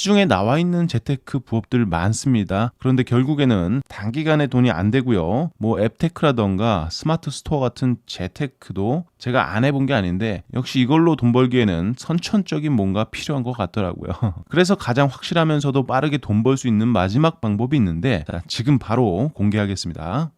시중에 나와 있는 재테크 부업들 많습니다. 그런데 결국에는 단기간에 돈이 안 되고요. 뭐 앱테크라던가 스마트 스토어 같은 재테크도 제가 안 해본 게 아닌데 역시 이걸로 돈 벌기에는 선천적인 뭔가 필요한 것 같더라고요. 그래서 가장 확실하면서도 빠르게 돈 벌 수 있는 마지막 방법이 있는데 자, 지금 바로 공개하겠습니다.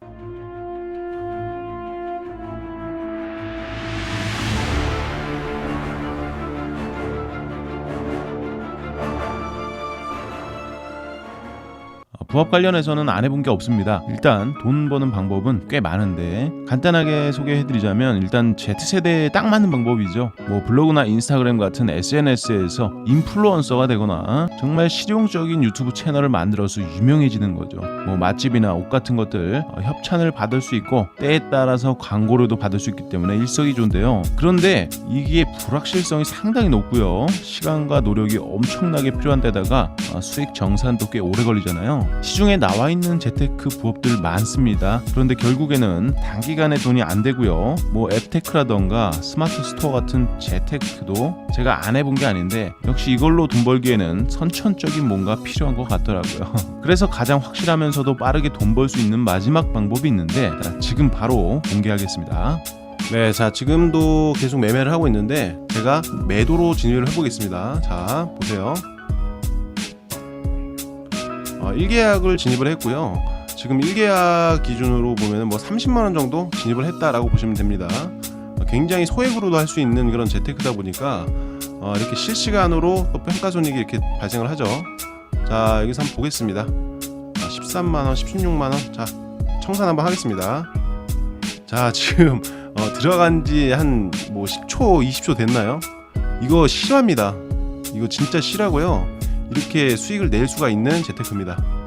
부업 관련해서는 안 해본 게 없습니다. 일단 돈 버는 방법은 꽤 많은데 간단하게 소개해드리자면 일단 Z세대에 딱 맞는 방법이죠. 뭐 블로그나 인스타그램 같은 SNS에서 인플루언서가 되거나 정말 실용적인 유튜브 채널을 만들어서 유명해지는 거죠. 뭐 맛집이나 옷 같은 것들 어, 협찬을 받을 수 있고 때에 따라서 광고료도 받을 수 있기 때문에 일석이조인데요. 그런데 이게 불확실성이 상당히 높고요. 시간과 노력이 엄청나게 필요한 데다가 어, 수익 정산도 꽤 오래 걸리잖아요. 시중에 나와 있는 재테크 부업들 많습니다. 그런데 결국에는 단기간에 돈이 안 되고요. 뭐 앱테크라던가 스마트 스토어 같은 재테크도 제가 안 해본 게 아닌데 역시 이걸로 돈 벌기에는 선천적인 뭔가 필요한 것 같더라고요. 그래서 가장 확실하면서도 빠르게 돈 벌 수 있는 마지막 방법이 있는데 자, 지금 바로 공개하겠습니다. 네, 자 지금도 계속 매매를 하고 있는데 제가 매도로 진입을 해보겠습니다. 자 보세요. 어, 1계약을 진입을 했고요. 지금 1계약 기준으로 보면 뭐 30만 원 정도 진입을 했다라고 보시면 됩니다. 어, 굉장히 소액으로도 할 수 있는 그런 재테크다 보니까 어, 이렇게 실시간으로 또 평가 손익이 이렇게 발생을 하죠. 자 여기서 한번 보겠습니다. 13만 원, 16만 원. 자 청산 한번 하겠습니다. 자 지금 어, 들어간 지 한 뭐 10초, 20초 됐나요? 이거 실화입니다. 이거 진짜 실화고요. 이렇게 수익을 낼 수가 있는 재테크입니다.